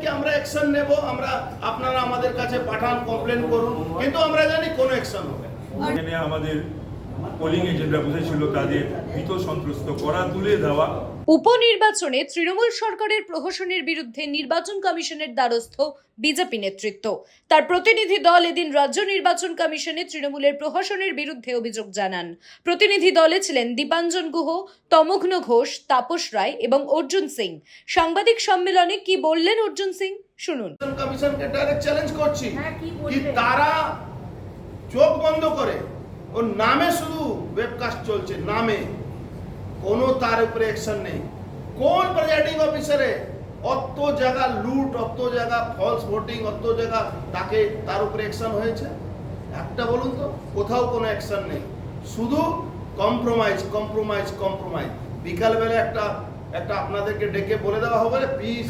কি আমরা অ্যাকশন নেব, আমরা আপনারা আমাদের কাছে পাঠান কমপ্লেন করুন, কিন্তু আমরা জানি কোনো অ্যাকশন হবে আমাদের পোলিং এজেন্টরা বসেছিল, তাদের ভীত সন্ত্রস্ত করা, তুলে দেওয়া। উপনির্বাচনে তৃণমূল সরকারের প্রহসনের বিরুদ্ধে নির্বাচন কমিশনের দ্বারস্থ বিজেপি নেতৃত্ব। তার প্রতিনিধি দল এদিন রাজ্য নির্বাচন কমিশনে তৃণমূলের প্রহসনের বিরুদ্ধে অভিযোগ জানান। প্রতিনিধি দলে ছিলেন দীপাঞ্জন গুহ তমঘ্ন ঘোষ তাপস রায় এবং অর্জুন সিং। সাংবাদিক সম্মেলনে কি বললেন অর্জুন সিং? শুনুন। কমিশনকে ডাইরেক্ট চ্যালেঞ্জ করছি। হ্যাঁ, কি তারা চোখ বন্ধ করে ওর নামে শুধু ওয়েবকাস্ট চলছে নামে। কোনো তার উপরে অ্যাকশন নেই। কোন প্রেজাইডিং অফিসারে অত জায়গা লুট অত জায়গা ফলস ভোটিং অত জায়গা তাকে তার উপরে অ্যাকশন হয়েছে? একটা বলুন তো কোথাও কোনো অ্যাকশন নেই। শুধু কম্প্রোমাইজ কম্প্রোমাইজ কম্প্রোমাইজ বিকালবেলা একটা একটা আপনাদেরকে ডেকে বলে দেওয়া হবে পিস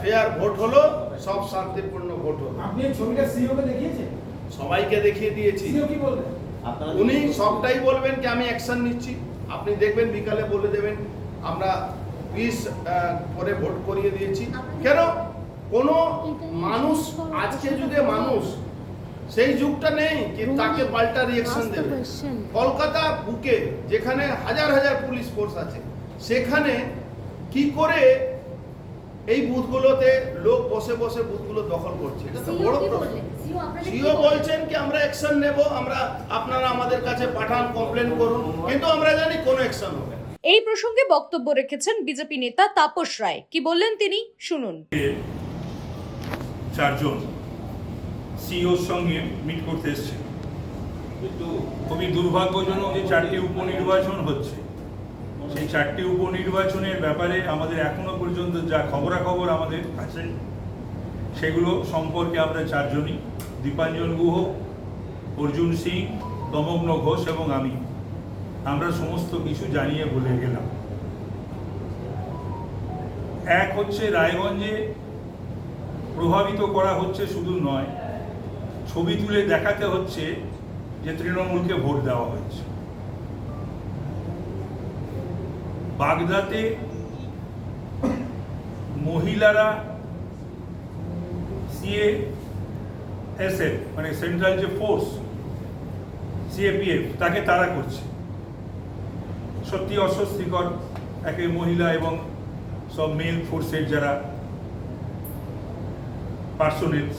ফেয়ার ভোট হলো সব শান্তিপূর্ণ ভোট হলো। আপনি ছবিটা সিইওকে দেখিয়েছেন? সবাইকে দেখিয়ে দিয়েছি। সিইও কি বলবেন উনি সবটাই বলবেন কি আমি অ্যাকশন নিচ্ছি। আপনি দেখবেন বিকালে বলে দেবেন আমরা পিস করে ভোট করিয়ে দিয়েছি। কেন? কোনো মানুষ আজকে যুগে মানুষ সেই যুগটা নেই কি তাকে পাল্টা রিয়েকশন দেবে। কলকাতা বুকে যেখানে হাজার হাজার পুলিশ ফোর্স আছে সেখানে কি করে এই বুথগুলোতে লোক বসে বসে বুথগুলো দখল করছে। এটা তো বড় প্রশ্ন। সিও বলছেন কি আমরা অ্যাকশন নেব আমরা আপনারা আমাদের কাছে পাঠান কমপ্লেন করুন। কিন্তু আমরা জানি কোনো অ্যাকশন হবে এই প্রসঙ্গে বক্তব্য রেখেছেন বিজেপি নেতা তাপস রায়। কি বললেন তিনি? শুনুন। চারজন সিওর সঙ্গে মিট করতে এসছে খুবই দুর্ভাগ্যজনক যে চারটি উপনির্বাচন হচ্ছে। সেই চারটি উপনির্বাচনের ব্যাপারে আমাদের এখনও পর্যন্ত যা খবরাখবর আমাদের আছে, সেগুলো সম্পর্কে আমরা চারজনই, দীপাঞ্জন গুহ, অর্জুন সিং, দমগ্ন ঘোষ এবং আমি। আমরা সমস্ত কিছু জানিয়ে বলে গেলাম। এক হচ্ছে রায়গঞ্জে প্রভাবিত করা হচ্ছে শুধু নয়, ছবি তুলে দেখাতে হচ্ছে যে তৃণমূলকে ভোট দেওয়া হয়েছে। বাগদাতে মহিলারা সিএ এসএফ মানে সেন্ট্রাল যে ফোর্স সিএপিএফ তাকে তারা করছে। সত্যি অস্বস্তিকর একে মহিলা এবং সব মেল ফোর্সের যারা পার্সোনেলস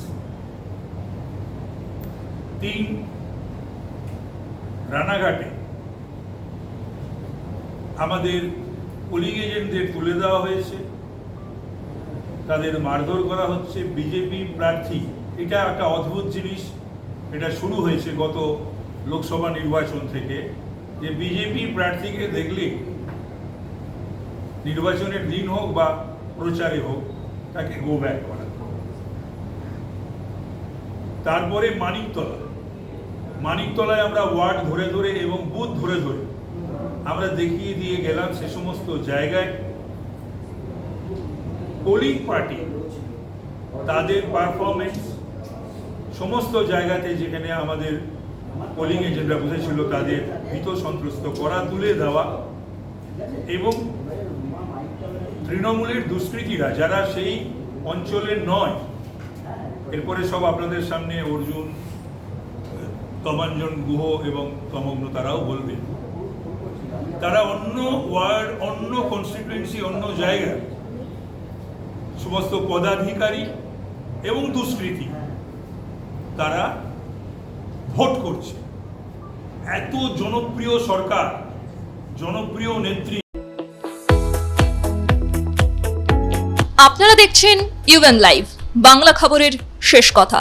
তিন, রানাঘাটে আমাদের পুলিং এজেন্টদের তুলে দেওয়া হয়েছে। তাদের মারধর করা হচ্ছে বিজেপি প্রার্থী। এটা একটা অদ্ভুত জিনিস। এটা শুরু হয়েছে গত লোকসভা নির্বাচন থেকে। যে বিজেপি প্রার্থীকে দেখলে নির্বাচনের দিন হোক বা প্রচারে হোক, তাকে গো ব্যাক করা। তারপরে মানিকতলা। মানিকতলায় আমরা ওয়ার্ড ধরে ধরে এবং বুথ ধরে ধরে আমরা দেখিয়ে দিয়ে গেলাম সে সমস্ত জায়গায় পোলিং পার্টি তাদের পারফরমেন্স সমস্ত জায়গাতে যেখানে আমাদের পোলিং এজেন্টরা বসেছিল, তাদের ভীত সন্ত্রস্ত করা, তুলে দেওয়া এবং তৃণমূলের দুষ্কৃতীরা, যারা সেই অঞ্চলের নয়, এরপরে সব আপনাদের সামনে অর্জুন, তমাঞ্জন গুহ এবং তমগ্ন তারাও বলবে। তারা অন্য ওয়ার্ড, অন্য কনস্টিটুয়েন্সি অন্য জায়গায় সমস্ত পদাধিকারী এবং দুষ্কৃতী তারা ভোট করছে। এত জনপ্রিয় সরকার, জনপ্রিয় নেত্রী। আপনারা দেখছেন ইউএন লাইভ বাংলা খবরের শেষ কথা।